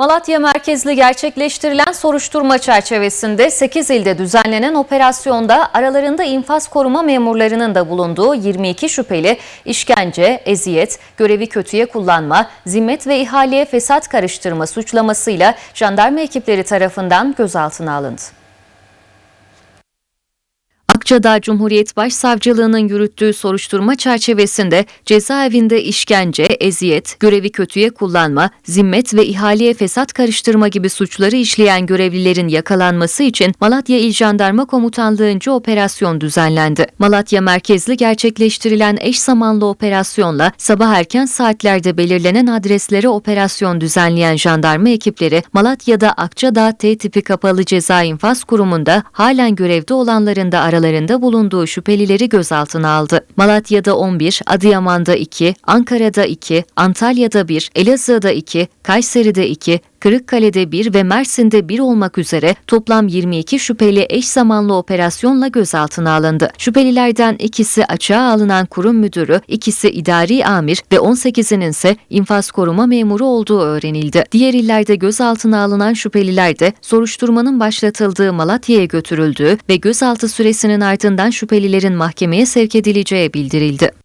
Malatya merkezli gerçekleştirilen soruşturma çerçevesinde 8 ilde düzenlenen operasyonda aralarında infaz koruma memurlarının da bulunduğu 22 şüpheli işkence, eziyet, görevi kötüye kullanma, zimmet ve ihaleye fesat karıştırma suçlamasıyla jandarma ekipleri tarafından gözaltına alındı. Akçadağ Cumhuriyet Başsavcılığı'nın yürüttüğü soruşturma çerçevesinde cezaevinde işkence, eziyet, görevi kötüye kullanma, zimmet ve ihaleye fesat karıştırma gibi suçları işleyen görevlilerin yakalanması için Malatya İl Jandarma Komutanlığı'nca operasyon düzenlendi. Malatya merkezli gerçekleştirilen eş zamanlı operasyonla sabah erken saatlerde belirlenen adreslere operasyon düzenleyen jandarma ekipleri Malatya'da Akçadağ T tipi kapalı ceza infaz kurumunda halen görevde olanların da aralarında bulunduğu şüphelileri gözaltına aldı. Malatya'da 11, Adıyaman'da 2, Ankara'da 2, Antalya'da 1, Elazığ'da 2, Kayseri'de 2, Kırıkkale'de 1 ve Mersin'de 1 olmak üzere toplam 22 şüpheli eş zamanlı operasyonla gözaltına alındı. Şüphelilerden ikisi açığa alınan kurum müdürü, ikisi idari amir ve 18'inin ise infaz koruma memuru olduğu öğrenildi. Diğer illerde gözaltına alınan şüpheliler de soruşturmanın başlatıldığı Malatya'ya götürüldüğü ve gözaltı süresinin ardından şüphelilerin mahkemeye sevk edileceği bildirildi.